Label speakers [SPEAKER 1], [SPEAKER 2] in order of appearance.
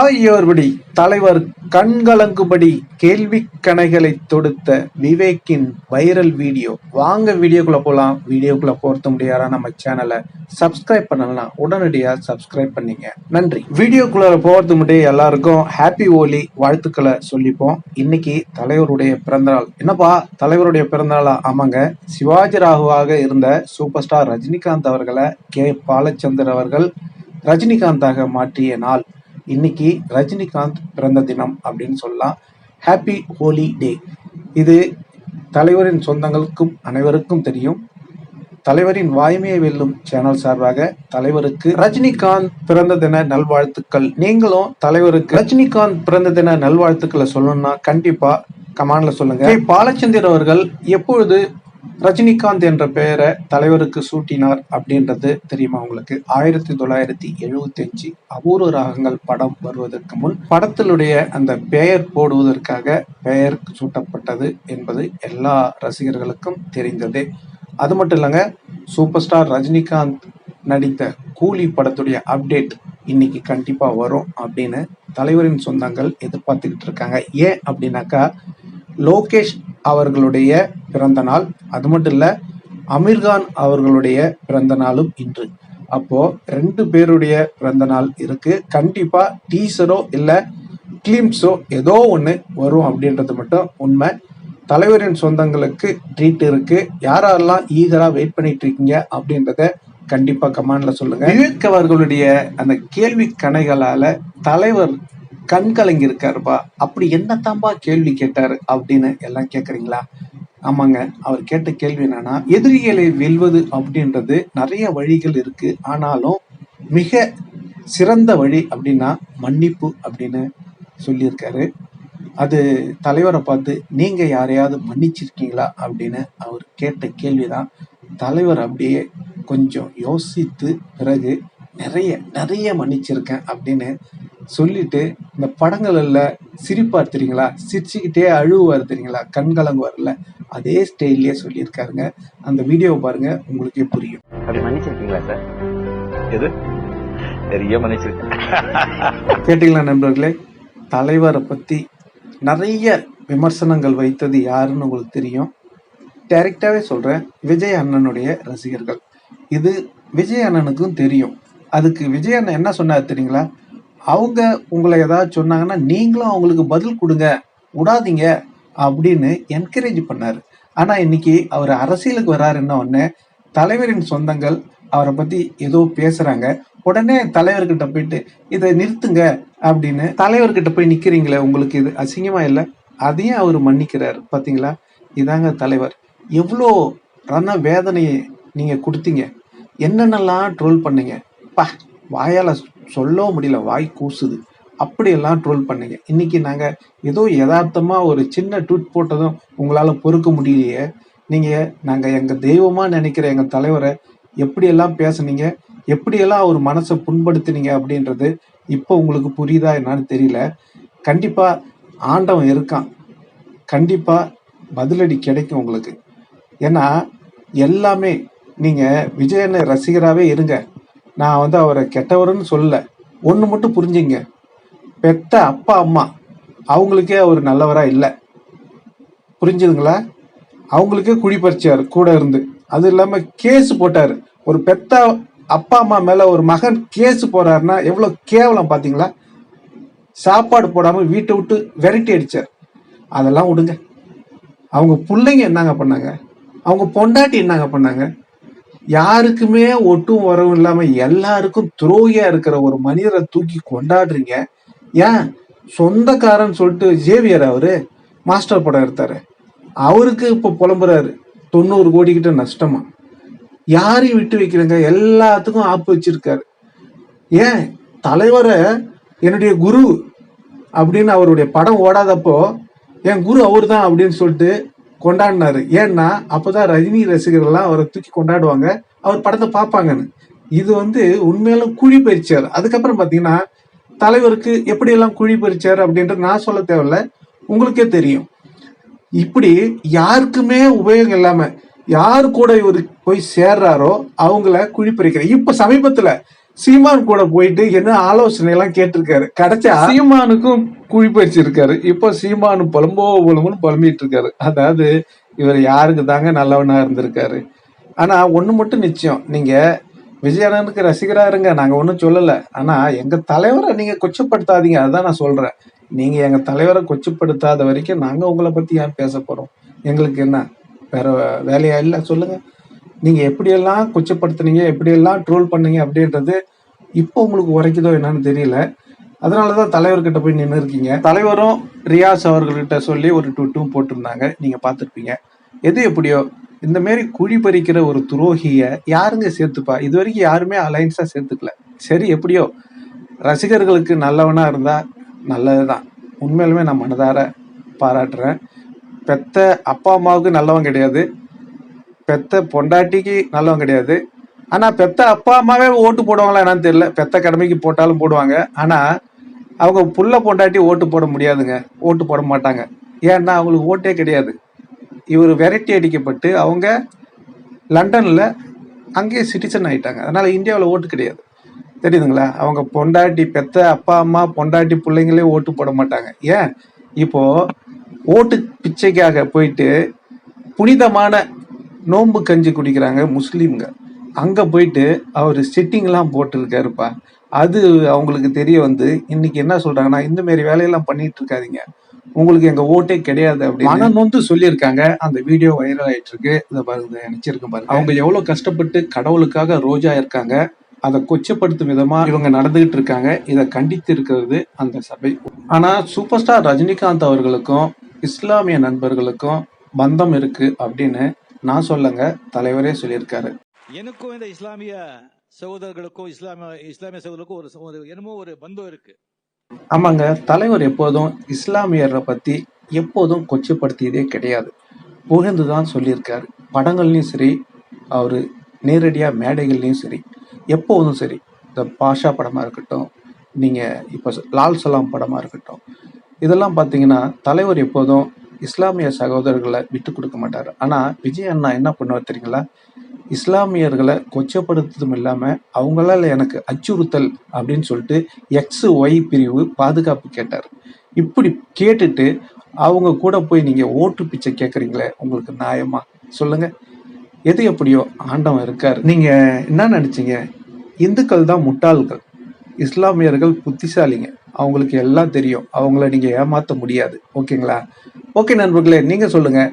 [SPEAKER 1] ஆகியோர்படி தலைவர் கண்கலங்கும்படி கேள்வி கணைகளை தொடுத்த விவேக்கின் வைரல் வீடியோ. வாங்க வீடியோக்குள்ள போலாம். வீடியோக்குள்ள போகிறது முடியாரா நம்ம சேனலை சப்ஸ்கிரைப் பண்ணலாம் உடனடியா சப்ஸ்கிரைப் பண்ணீங்க. நன்றி. வீடியோக்குள்ள போகிறது முடிய எல்லாருக்கும் ஹாப்பி ஓலி வாழ்த்துக்களை சொல்லிப்போம். இன்னைக்கு தலைவருடைய பிறந்தநாள். என்னப்பா? தலைவருடைய பிறந்தநாளா? ஆமாங்க. சிவாஜி ராகுவாக இருந்த சூப்பர் ஸ்டார் ரஜினிகாந்த் அவர்களை கே. பாலச்சந்தர் அவர்கள் ரஜினிகாந்தாக மாற்றிய நாள். இன்னைக்கு ரஜினிகாந்த் பிறந்த தினம் அப்படின்னு சொல்லலாம் ஹாப்பி ஹோலி டே இது தலைவரின் சொந்தங்களுக்கும் அனைவருக்கும் தெரியும். தலைவரின் வாய்மையை வெல்லும் சேனல் சார்பாக தலைவருக்கு ரஜினிகாந்த் பிறந்த தின நல்வாழ்த்துக்கள். நீங்களும் தலைவருக்கு ரஜினிகாந்த் பிறந்த தின நல்வாழ்த்துக்களை சொல்லணும்னா கண்டிப்பா கமான்ல சொல்லுங்க. கே. அவர்கள் எப்பொழுது ரஜினிகாந்த் என்ற பெயரை தலைவருக்கு சூட்டினார் அப்படின்றது தெரியுமா உங்களுக்கு? ஆயிரத்தி தொள்ளாயிரத்தி எழுபத்தி அஞ்சு அபூர்வ ராகங்கள் படம் வருவதற்கு முன் படத்தினுடைய அந்த பெயர் போடுவதற்காக பெயர் சூட்டப்பட்டது என்பது எல்லா ரசிகர்களுக்கும் தெரிந்ததே. அது மட்டும் இல்லைங்க சூப்பர் ஸ்டார் ரஜினிகாந்த் நடித்த கூலி படத்துடைய அப்டேட் இன்னைக்கு கண்டிப்பாக வரும் அப்படின்னு தலைவரின் சொந்தங்கள் எதிர்பார்த்துக்கிட்டு இருக்காங்க. ஏன் அப்படின்னாக்கா லோகேஷ் அவர்களுடைய பிறந்த நாள். அது மட்டும் இல்ல அமீர்கான் அவர்களுடைய பிறந்த நாளும் இன்று. அப்போ ரெண்டு பேருடைய பிறந்த நாள் இருக்கு. கண்டிப்பா டீசரோ இல்ல கிளிம்ஸோ ஏதோ ஒன்று வரும் அப்படின்றது மட்டும் உண்மை. தலைவரின் சொந்தங்களுக்கு ட்ரீட் இருக்கு. யாரெல்லாம் ஈகரா வெயிட் பண்ணிட்டு இருக்கீங்க அப்படின்றத கண்டிப்பா கமாண்ட்ல சொல்லுங்க. விவேக் அவர்களுடைய அந்த கேள்வி கணைகளால தலைவர் கண் கலங்கி இருக்காருப்பா. அப்படி என்னத்தாம்பா கேள்வி கேட்டாரு அப்படின்னு எல்லாம் கேக்குறீங்களா? ஆமாங்க. அவர் கேட்ட கேள்வி என்னன்னா எதிரிகளை வெல்வது அப்படின்றது நிறைய வழிகள் இருக்கு. ஆனாலும் மிக சிறந்த வழி அப்படின்னா மன்னிப்பு அப்படின்னு சொல்லியிருக்காரு. அது தலைவரை பார்த்து நீங்க யாரையாவது மன்னிச்சிருக்கீங்களா? அப்படின்னு அவர் கேட்ட கேள்விதான். தலைவர் அப்படியே கொஞ்சம் யோசித்து பிறகு நிறைய நிறைய மன்னிச்சிருக்கேன் அப்படின்னு சொல்லிட்டு இந்த படங்கள்ல சிரிப்பார் தெரியுங்களா? சிரிச்சுக்கிட்டே அழுவார் தெரியுங்களா? கண்கலங்கு வரல அதே ஸ்டைல்லயே சொல்லியிருக்காருங்க. அந்த வீடியோவை பாருங்க உங்களுக்கே புரியும்.
[SPEAKER 2] அப்படி மன்னிச்சிருக்கீங்களா சார்? எது? நிறைய மன்னிச்சிருக்கேன்
[SPEAKER 1] கேட்டீங்களா நண்பர்களே? தலைவரை பத்தி நிறைய விமர்சனங்கள் வைத்தது யாருன்னு உங்களுக்கு தெரியும். டைரக்டாவே சொல்றேன் விஜய் அண்ணனுடைய ரசிகர்கள். இது விஜய் அண்ணனுக்கும் தெரியும். அதுக்கு விஜய் அண்ணன் என்ன சொன்னார் தெரியுங்களா? அவங்க உங்களை ஏதாவது சொன்னாங்கன்னா நீங்களும் அவங்களுக்கு பதில் கொடுங்க விடாதீங்க. அப்படின்னு என்கரேஜ் பண்ணார். ஆனால் இன்னைக்கு அவர் அரசியலுக்கு வராருன்ன உடனே தலைவரின் சொந்தங்கள் அவரை பத்தி ஏதோ பேசுறாங்க. உடனே தலைவர்கிட்ட போயிட்டு இதை நிறுத்துங்க அப்படின்னு தலைவர்கிட்ட போய் நிக்கிறீங்களே உங்களுக்கு இது அசிங்கமா இல்லை? அதையும் அவர் மன்னிக்கிறார். பாத்தீங்களா? இதாங்க தலைவர். எவ்வளோ ரண வேதனையை நீங்க கொடுத்தீங்க. என்னென்னலாம் ட்ரோல் பண்ணீங்க? பா வாயால சொல்லவும் முடியல வாய் கூசுது. அப்படியெல்லாம் ட்ரோல் பண்ணீங்க. இன்னைக்கு நாங்க ஏதோ யதார்த்தமா ஒரு சின்ன ட்வீட் போட்டதும் உங்களால பொறுக்க முடியலையே. நீங்க நாங்க எங்க தெய்வமா நினைக்கிற எங்க தலைவரை எப்படியெல்லாம் பேசுனீங்க எப்படியெல்லாம் அவர் மனசை புண்படுத்தினீங்க அப்படின்றது இப்போ உங்களுக்கு புரியுதா என்னன்னு தெரியல. கண்டிப்பா ஆண்டவன் இருக்கான். கண்டிப்பா பதிலடி கிடைக்கும் உங்களுக்கு. ஏன்னா எல்லாமே நீங்க விஜயனை ரசிகராகவே இருங்க. நான் வந்து அவரை கெட்டவருன்னு சொல்லலை. ஒன்று மட்டும் புரிஞ்சுங்க. பெத்த அப்பா அம்மா அவங்களுக்கே அவர் நல்லவராக இல்லை. புரிஞ்சுதுங்களா? அவங்களுக்கே குழி பறிச்சார் கூட இருந்து. அது இல்லாமல் கேஸ் போட்டார். ஒரு பெத்த அப்பா அம்மா மேலே ஒரு மகன் கேஸ் போறாருன்னா எவ்வளோ கேவலம் பார்த்தீங்களா சாப்பாடு போடாமல் வீட்டை விட்டு விரட்டி அடிச்சார். அதெல்லாம் விடுங்க. அவங்க பிள்ளைங்க என்னங்க பண்ணாங்க? அவங்க பொண்டாட்டி என்னங்க பண்ணாங்க? யாருக்குமே ஒட்டும் வரவும் இல்லாமல் எல்லாருக்கும் துரோகியாக இருக்கிற ஒரு மனிதரை தூக்கி கொண்டாடுறீங்க. ஏன்? சொந்தக்காரன் சொல்லிட்டு ஜேவியர் அவரு மாஸ்டர் படம் எடுத்தாரு. அவருக்கு இப்போ புலம்புறாரு. தொண்ணூறு கோடி கிட்ட நஷ்டமா? யாரையும் விட்டு வைக்கிறேங்க எல்லாத்துக்கும் ஆப்பு வச்சிருக்காரு. ஏன்? தலைவரை என்னுடைய குரு அப்படின்னு அவருடைய படம் ஓடாதப்போ என் குரு அவர் தான் அப்படின்னு சொல்லிட்டு கொண்டாடினாரு. ஏன்னா அப்போதான் ரஜினி ரசிகர்கள்லாம் அவரை தூக்கி கொண்டாடுவாங்க. அவர் படத்தை பார்ப்பாங்கன்னு. இது வந்து உண்மையிலும் குழி பயிற்சியார் அதுக்கப்புறம் பார்த்தீங்கன்னா தலைவருக்கு எப்படியெல்லாம் குழி பறிச்சார் அப்படின்றது நான் சொல்ல தேவையில்ல. உங்களுக்கே தெரியும். இப்படி யாருக்குமே உபயோகம் இல்லாம யார் கூட இவர் போய் சேர்றாரோ அவங்கள குழி பறிக்கிற இப்ப சமீபத்துல சீமான் கூட போயிட்டு என்ன ஆலோசனை எல்லாம் கேட்டிருக்காரு. கிடைச்சா சீமானுக்கும் குழி பறிச்சிருக்காரு. இப்போ சீமானு புலம்போ புலம்புன்னு புலம்பிட்டு இருக்காரு அதாவது இவர் யாருக்கு தாங்க நல்லவனா இருந்திருக்காரு. ஆனா ஒண்ணு மட்டும் நிச்சயம். நீங்க விஜயண்ணனுக்கு ரசிகரா இருங்க. நாங்க ஒன்றும் சொல்லலை. ஆனா எங்க தலைவரை நீங்க கொச்சப்படுத்தாதீங்க. அதுதான் நான் சொல்றேன். நீங்க எங்க தலைவரை கொச்சப்படுத்தாத வரைக்கும் நாங்க உங்களை பத்தி ஏன் பேச போறோம்? எங்களுக்கு என்ன? வேற வேலையா இல்லை? சொல்லுங்க. நீங்க எப்படியெல்லாம் கொச்சப்படுத்துனீங்க? எப்படியெல்லாம் ட்ரோல் பண்ணீங்க? அப்படின்றது இப்போ உங்களுக்கு உரைக்குதோ என்னன்னு தெரியல. அதனாலதான் தலைவர்கிட்ட போய் நின்று இருக்கீங்க. தலைவரும் ரியாஸ் அவர்கள்கிட்ட சொல்லி ஒரு ட்விட்டும் போட்டிருந்தாங்க. நீங்க பார்த்துருப்பீங்க. எது எப்படியோ இந்த மாரி குழி பறிக்கிற ஒரு துரோகிய யாருங்க சேர்த்துப்பா? இது வரைக்கும் யாருமே அலைன்ஸா சேர்த்துக்கல. சரி எப்படியோ? ரசிகர்களுக்கு நல்லவனா இருந்தா நல்லதுதான். உண்மையிலுமே நான் மனதார பாராட்டுறேன். பெத்த அப்பா அம்மாவுக்கு நல்லவன் கிடையாது. பெத்த பொண்டாட்டிக்கு நல்லவன் கிடையாது. ஆனா பெத்த அப்பா அம்மாவே ஓட்டு போடுவாங்களா என்னன்னு தெரியல. பெத்த கடமைக்கு போட்டாலும் போடுவாங்க. ஆனா அவங்க புள்ள பொண்டாட்டி ஓட்டு போட முடியாதுங்க. ஓட்டு போட மாட்டாங்க. ஏன்னா அவங்களுக்கு ஓட்டே கிடையாது. இவர் வெரைட்டி அடிக்கப்பட்டு அவங்க லண்டனில் அங்கேயே சிட்டிசன் ஆயிட்டாங்க. அதனால் இந்தியாவில் ஓட்டு கிடையாது. தெரியுதுங்களா? அவங்க பொண்டாட்டி பெத்த அப்பா அம்மா பொண்டாட்டி பிள்ளைங்களே ஓட்டு போட மாட்டாங்க. ஏன்? இப்போது ஓட்டு பிச்சைக்காக போயிட்டு புனிதமான நோன்பு கஞ்சி குடிக்கிறாங்க முஸ்லீம்ங்க. அங்கே போயிட்டு அவர் சிட்டிங்லாம் போட்டிருக்காருப்பா. அது அவங்களுக்கு தெரிய வந்து இன்னைக்கு என்ன சொல்கிறாங்கன்னா இந்த மாரி வேலையெல்லாம் பண்ணிட்டு இருக்காதிங்க. உங்களுக்கு எங்க ஓட்டே கிடையாது அப்படின்னு நொந்து சொல்லியிருக்காங்க. அந்த வீடியோ வைரல் ஆயிட்டு இருக்கு இதை பாருங்க நினைச்சிருக்கேன் பாருங்க. அவங்க எவ்வளவு கஷ்டப்பட்டு கடவுளுக்காக ரோஜா இருக்காங்க. அதை கொச்சப்படுத்தும் விதமா இவங்க நடந்துகிட்டு இருக்காங்க. இதை கண்டித்து இருக்கிறது அந்த சபை. ஆனா சூப்பர் ஸ்டார் ரஜினிகாந்த் அவர்களுக்கும் இஸ்லாமிய நண்பர்களுக்கும் பந்தம் இருக்கு அப்படின்னு நான் சொல்லங்க தலைவரே சொல்லியிருக்காரு.
[SPEAKER 3] எனக்கும் இந்த இஸ்லாமிய சகோதரர்களுக்கும் இஸ்லாமிய இஸ்லாமிய சகோதரர்களுக்கும் ஒரு ஒரு என்னமோ ஒரு பந்தம் இருக்கு.
[SPEAKER 1] ஆமாங்க தலைவர் எப்போதும் இஸ்லாமியரை பத்தி எப்போதும் கொச்சப்படுத்தியதே கிடையாது. புகழ்ந்து தான் சொல்லியிருக்காரு. படங்கள்லையும் சரி அவரு நேரடியா மேடைகள்லையும் சரி எப்போதும் சரி. இந்த பாஷா படமா இருக்கட்டும் நீங்க இப்ப லால் சலாம் படமா இருக்கட்டும் இதெல்லாம் பார்த்தீங்கன்னா தலைவர் எப்போதும் இஸ்லாமிய சகோதரர்களை விட்டு கொடுக்க மாட்டார். ஆனா விஜய் அண்ணா என்ன பண்ணுவார் தெரியுங்களா? இஸ்லாமியர்களை கொச்சப்படுத்துறதும் இல்லாமல் அவங்களால எனக்கு அச்சுறுத்தல் அப்படின்னு சொல்லிட்டு எக்ஸ் ஒய் பிரிவு பாதுகாப்பு கேட்டார். இப்படி கேட்டுட்டு அவங்க கூட போய் நீங்கள் ஓட்டு பிச்சை கேட்குறீங்களே உங்களுக்கு நியாயமா? சொல்லுங்க. எது எப்படியோ ஆண்டவன் இருக்கார். நீங்கள் என்ன நினச்சிங்க? இந்துக்கள் தான் முட்டாள்கள். இஸ்லாமியர்கள் புத்திசாலிங்க. அவங்களுக்கு எல்லாம் தெரியும். அவங்கள நீங்கள் ஏமாற்ற முடியாது. ஓகேங்களா? ஓகே நண்பர்களே நீங்கள் சொல்லுங்கள்